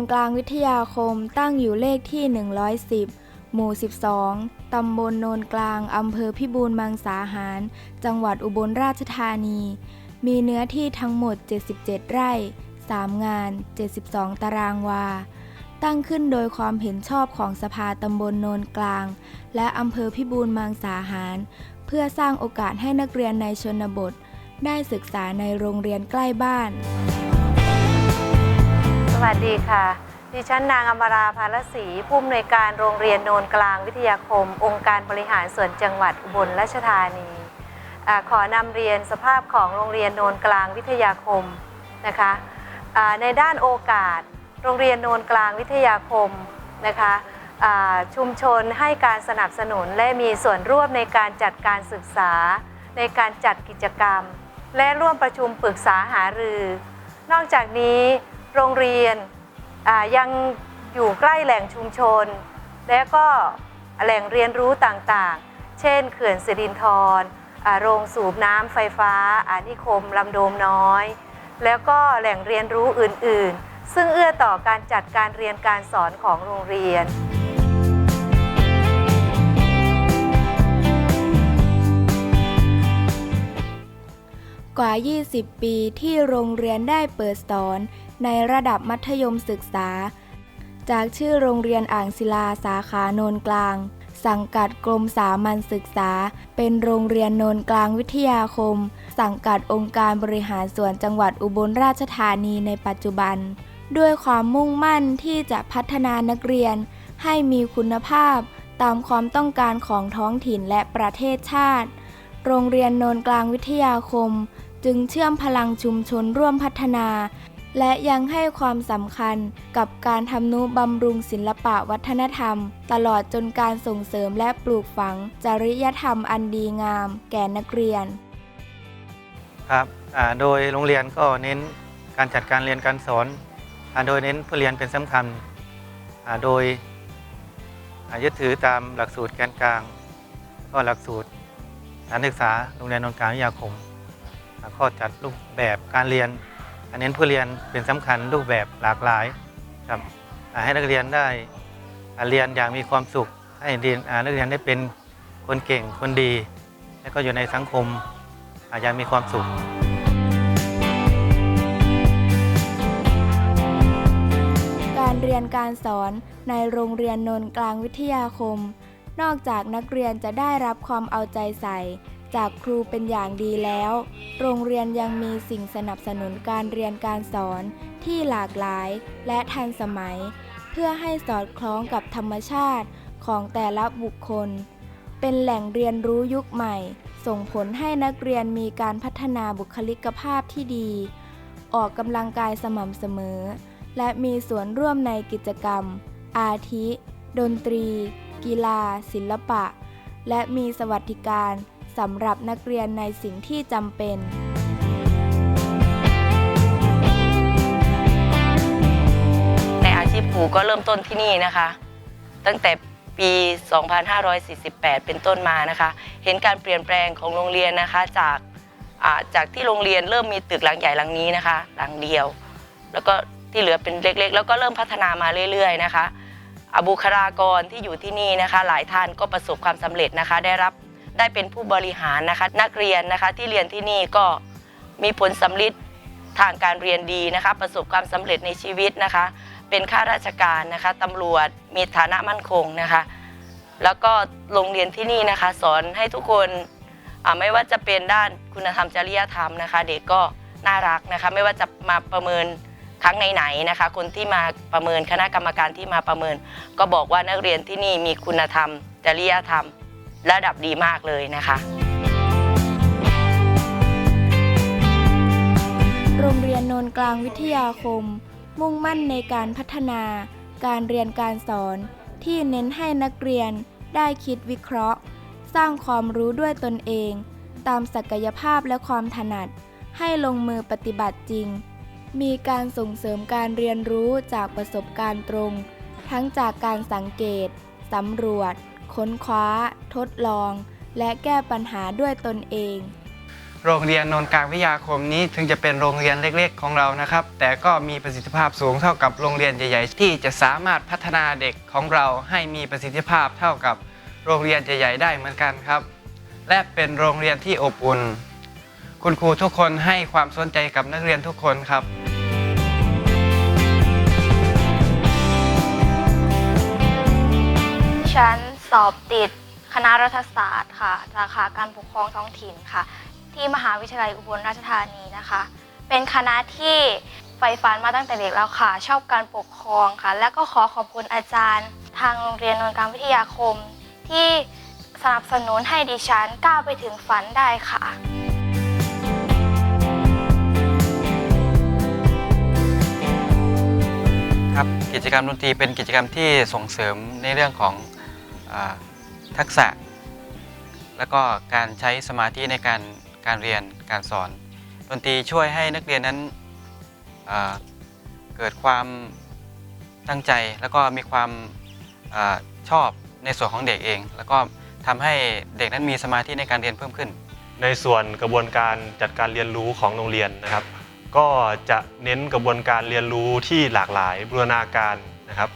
นโนนกลางวิทยาคมตั้งอยู่เลขที่ 110 หมู่ 12 ตำบลโนนกลาง อำเภอพิบูลมังสาหาร จังหวัดอุบลราชธานี มีเนื้อที่ทั้งหมด 77 ไร่ 3 งาน 72 ตารางวา ตั้งขึ้นโดยความเห็นชอบของสภาตำบลโนนกลาง และอำเภอพิบูลมังสาหาร เพื่อสร้างโอกาสให้นักเรียนในชนบท ได้ศึกษาในโรงเรียนใกล้บ้าน วัสดีค่ะ ดิฉันนางอมราภารศรีผู้อำนวยการโรงเรียนโนนกลางวิทยาคม องค์การบริหารส่วนจังหวัดอุบลราชธานีอขอนำเรียนสภาพของโรงเรียนโนนกลางวิทยาคมนะคะในด้านโอกาส โรงเรียนโนนกลางวิทยาคมนะคะชุมชนให้การสนับสนุนและมีส่วนร่วมในการจัดการศึกษา ในการจัดกิจกรรม และร่วมประชุมปรึกษาหารือ นอกจากนี้ โรงเรียนยังอยู่ใกล้แหล่งชุมชน และก็แหล่งเรียนรู้ต่างๆ เช่น เขื่อนสิรินธรโรงสูบน้ำไฟฟ้าอานิคมลำโดมน้อย แล้วก็แหล่งเรียนรู้อื่นๆ ซึ่งเอื้อต่อการจัดการเรียนการสอนของโรงเรียน กว่า 20 ปีที่โรงเรียนได้เปิดสอน ในระดับมัธยมศึกษา จากชื่อโรงเรียนอ่างศิลาสาขาโนนกลาง สังกัดกรมสามัญศึกษา เป็นโรงเรียนโนนกลางวิทยาคม สังกัดองค์การบริหารส่วนจังหวัดอุบลราชธานีในปัจจุบัน ด้วยความมุ่งมั่นที่จะพัฒนานักเรียน ให้มีคุณภาพ ตามความต้องการของท้องถิ่นและประเทศชาติ โรงเรียนโนนกลางวิทยาคม จึงเชื่อมพลังชุมชนร่วมพัฒนา และยังให้ความสำคัญกับการทำนุบำรุงศิลปะวัฒนธรรม ตลอดจนการส่งเสริมและปลูกฝัง จริยธรรมอันดีงาม แก่นักเรียน ครับโดยโรงเรียนก็เน้นการจัดการเรียนการสอนโดยเน้นผู้เรียนเป็นสำคัญ โดยยึดถือตามหลักสูตรแกนกลาง ก็หลักสูตรการศึกษาโรงเรียนนนทกางวิทยาคม อ่าก็จัดรูปแบบการเรียนอ่าเน้นผู้เรียนเป็นสำคัญรูปแบบหลากหลายครับให้นักเรียนได้เรียนอย่างมีความสุข ให้เรียนนักเรียนได้เป็นคนเก่งคนดี และก็อยู่ในสังคมอาจจะมีความสุขการเรียนการสอนในโรงเรียนนนท์กลางวิทยาคม นอกจากนักเรียนจะได้รับความเอาใจใส่ จากครูเป็นอย่างดีแล้ว โรงเรียนยังมีสิ่งสนับสนุนการเรียนการสอนที่หลากหลายและทันสมัย เพื่อให้สอดคล้องกับธรรมชาติของแต่ละบุคคล เป็นแหล่งเรียนรู้ยุคใหม่ ส่งผลให้นักเรียนมีการพัฒนาบุคลิกภาพที่ดี ออกกำลังกายสม่ำเสมอ และมีส่วนร่วมในกิจกรรม อาทิ ดนตรี กีฬา ศิลปะ และมีสวัสดิการ สำหรับนักเรียนในสิ่งที่จำเป็นในอาชีพครูก็เริ่มต้นที่นี่นะคะ ตั้งแต่ปี 2548 เป็นต้นมานะคะ เห็นการเปลี่ยนแปลงของโรงเรียนนะคะจากจากที่โรงเรียนเริ่มมีตึกหลังใหญ่หลังนี้นะคะ หลังเดียว แล้วก็ที่เหลือเป็นเล็กๆ แล้วก็เริ่มพัฒนามาเรื่อย ๆ นะคะอาบุคลากรที่อยู่ที่นี่นะคะ หลายท่านก็ประสบความสำเร็จนะคะ ได้รับ ได้เป็นผู้บริหารนะคะ นักเรียนนะคะที่เรียนที่นี่ก็มีผลสำลิดทางการเรียนดีนะคะ ประสบความสำเร็จในชีวิตนะคะ เป็นข้าราชการนะคะตำรวจมีฐานะมั่นคงนะคะ แล้วก็โรงเรียนที่นี่นะคะ สอนให้ทุกคนไม่ว่าจะเป็นด้านคุณธรรมจริยธรรมนะคะ เด็กก็น่ารักนะคะ ไม่ว่าจะมาประเมินครั้งไหนๆนะคะ คนที่มาประเมินคณะกรรมการที่มาประเมิน ก็บอกว่านักเรียนที่นี่มีคุณธรรมจริยธรรม ระดับดีมากเลยนะคะ โรงเรียนโนนกลางวิทยาคม มุ่งมั่นในการพัฒนา การเรียนการสอน ที่เน้นให้นักเรียนได้คิดวิเคราะห์ สร้างความรู้ด้วยตนเอง ตามศักยภาพและความถนัด ให้ลงมือปฏิบัติจริง มีการส่งเสริมการเรียนรู้จากประสบการณ์ตรง ทั้งจากการสังเกตสำรวจ ค้นคว้า ทดลอง และแก้ปัญหาด้วยตนเอง โรงเรียนโนนกลางวิทยาคมนี้ถึงจะเป็นโรงเรียนเล็ก ๆ ของเรานะครับ แต่ก็มีประสิทธิภาพสูงเท่ากับโรงเรียนใหญ่ๆ ที่จะสามารถพัฒนาเด็กของเราให้มีประสิทธิภาพเท่ากับโรงเรียนใหญ่ๆได้เหมือนกันครับ และเป็นโรงเรียนที่อบอุ่น คุณครูทุกคนให้ความสนใจกับนักเรียนทุกคนครับฉัน สอบติดคณะรัฐศาสตร์ค่ะ สาขาการปกครองท้องถิ่นค่ะ ที่มหาวิทยาลัยอุบลราชธานีนะคะ เป็นคณะที่ใฝ่ฝันมาตั้งแต่เด็กแล้วค่ะ ชอบการปกครองค่ะ และก็ขอขอบคุณอาจารย์ ทางโรงเรียนนนการวิทยาคม ที่สนับสนุนให้ดิฉันก้าวไปถึงฝันได้ค่ะครับกิจกรรมดนตรีเป็นกิจกรรมที่ส่งเสริมในเรื่องของ ทักษะ แล้วก็การใช้สมาธิในการการเรียนการสอน ดนตรีช่วยให้นักเรียนนั้นเกิดความตั้งใจแล้วก็มีความอชอบในส่วนของเด็กเอง แล้วก็ทำให้เด็กนั้นมีสมาธิในการเรียนเพิ่มขึ้น ในส่วนกระบวนการจัดการเรียนรู้ของโรงเรียนนะครับ ก็จะเน้นกระบวนการเรียนรู้ที่หลากหลายบูรณาการนะครับ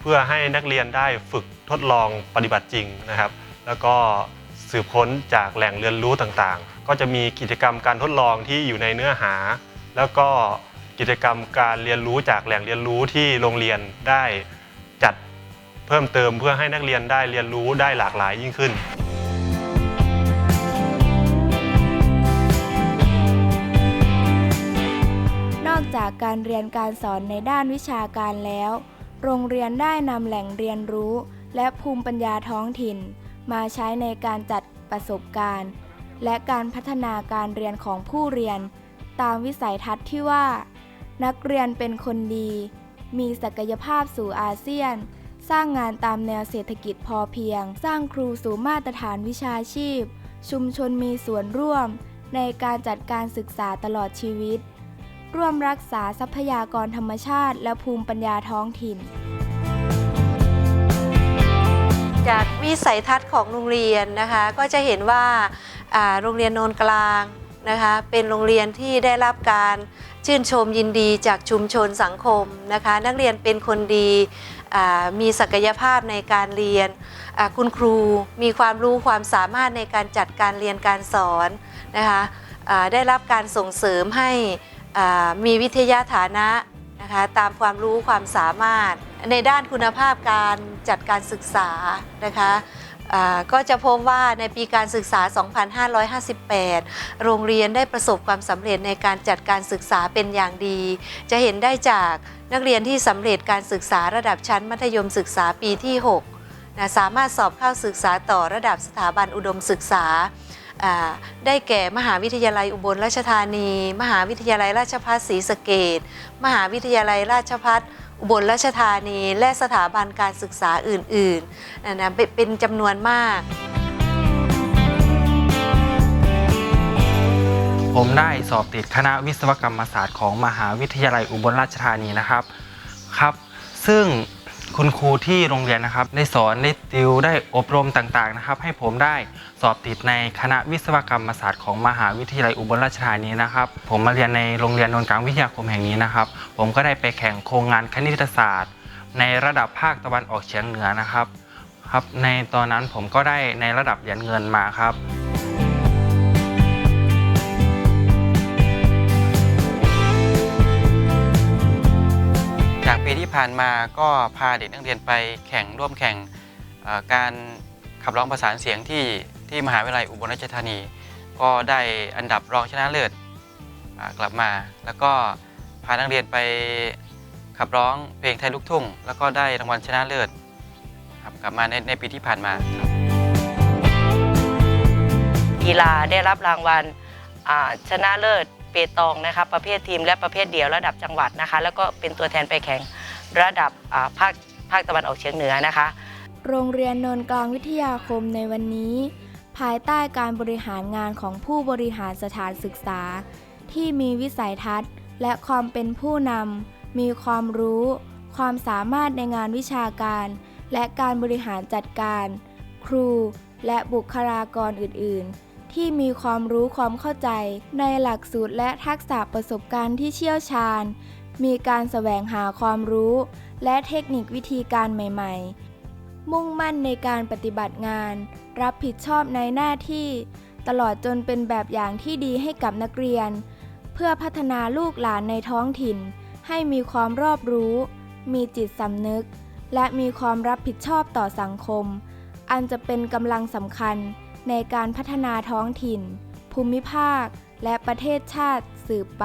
เพื่อให้นักเรียนได้ฝึก ทดลองปฏิบัติจริงนะครับ แล้วก็สืบค้นจากแหล่งเรียนรู้ต่างๆ ก็จะมีกิจกรรมการทดลองที่อยู่ในเนื้อหา แล้วก็กิจกรรมการเรียนรู้จากแหล่งเรียนรู้ที่โรงเรียนได้จัดเพิ่มเติมเพื่อให้นักเรียนได้เรียนรู้ได้หลากหลายยิ่งขึ้นนอกจากการเรียนการสอนในด้านวิชาการแล้ว โรงเรียนได้นำแหล่งเรียนรู้ และภูมิปัญญาท้องถิ่น มาใช้ในการจัดประสบการณ์ และการพัฒนาการเรียนของผู้เรียน ตามวิสัยทัศน์ที่ว่า นักเรียนเป็นคนดี มีศักยภาพสู่อาเซียน สร้างงานตามแนวเศรษฐกิจพอเพียง สร้างครูสู่มาตรฐานวิชาชีพ ชุมชนมีส่วนร่วม ในการจัดการศึกษาตลอดชีวิต ร่วมรักษาทรัพยากรธรรมชาติ และภูมิปัญญาท้องถิ่น จากวิสัยทัศน์ของโรงเรียนนะคะ ก็จะเห็นว่าโรงเรียนโนนกลางนะคะเป็นโรงเรียนที่ได้รับการชื่นชมยินดีจากชุมชนสังคมนะคะ นักเรียนเป็นคนดีมีศักยภาพในการเรียนคุณครูมีความรู้ความสามารถในการจัดการเรียนการสอนนะคะได้รับการส่งเสริมให้มีวิทยาฐานะนะคะตามความรู้ความสามารถ ในด้านคุณภาพการจัดการศึกษานะคะก็จะพบว่าในปีการศึกษา 2558 โรงเรียนได้ประสบความสำเร็จในการจัดการศึกษาเป็นอย่างดี จะเห็นได้จากนักเรียนที่สำเร็จการศึกษาระดับชั้นมัธยมศึกษาปีที่6นะสามารถสอบเข้าศึกษาต่อระดับสถาบันอุดมศึกษาอ่าได้แก่มหาวิทยาลัยอุบลราชธานี มหาวิทยาลัยราชภัฏศรีสะเกดมหาวิทยาลัยราชภัฏ อุบลราชธานี และสถาบันการศึกษาอื่นๆนะนะเป็นจำนวนมาก ผมได้สอบติดคณะวิศวกรรมศาสตร์ของมหาวิทยาลัยอุบลราชธานีนะครับครับ ซึ่ง คุณครูที่โรงเรียนนะครับ ได้สอนได้ติวได้อบรมต่างๆนะครับ ให้ผมได้สอบติดในคณะวิศวกรรมศาสตร์ของมหาวิทยาลัยอุบลราชธานีนะครับ ผมมาเรียนในโรงเรียนนนกลางวิทยาคมแห่งนี้นะครับ ผมก็ได้ไปแข่งโครงงานคณิตศาสตร์ ในระดับภาคตะวันออกเฉียงเหนือนะครับครับในตอนนั้นผมก็ได้ในระดับเหรียญเงินมาครับ ผ่านมาก็พาเด็กนักเรียนไปแข่งร่วมแข่งการขับร้องประสานเสียงที่ที่มหาวิทยาลัยอุบลราชธานี ก็ได้อันดับรองชนะเลิศกลับมา แล้วก็พานักเรียนไปขับร้องเพลงไทยลูกทุ่ง แล้วก็ได้รางวัลชนะเลิศครับกลับมาในในปีที่ผ่านมาครับกีฬาได้รับรางวัลชนะเลิศเปตองนะคะประเภททีมและประเภทเดี่ยวระดับจังหวัดนะคะ แล้วก็เป็นตัวแทนไปแข่ง ระดับภาคภาคตะวันออกเฉียงเหนือนะคะ โรงเรียนนนกลางวิทยาคมในวันนี้ ภายใต้การบริหารงานของผู้บริหารสถานศึกษา ที่มีวิสัยทัศน์ และความเป็นผู้นำมีความรู้ ความสามารถในงานวิชาการ และการบริหารจัดการ ครูและบุคลากรอื่น ๆ ที่มีความรู้ความเข้าใจ ในหลักสูตรและทักษะประสบการณ์ที่เชี่ยวชาญ มีการแสวงหาความรู้ และเทคนิควิธีการใหม่ๆ มุ่งมั่นในการปฏิบัติงาน รับผิดชอบในหน้าที่ ตลอดจนเป็นแบบอย่างที่ดีให้กับนักเรียน เพื่อพัฒนาลูกหลานในท้องถิ่น ให้มีความรอบรู้ มีจิตสำนึก และมีความรับผิดชอบต่อสังคม อันจะเป็นกำลังสำคัญในการพัฒนาท้องถิ่น ภูมิภาค และประเทศชาติสืบไป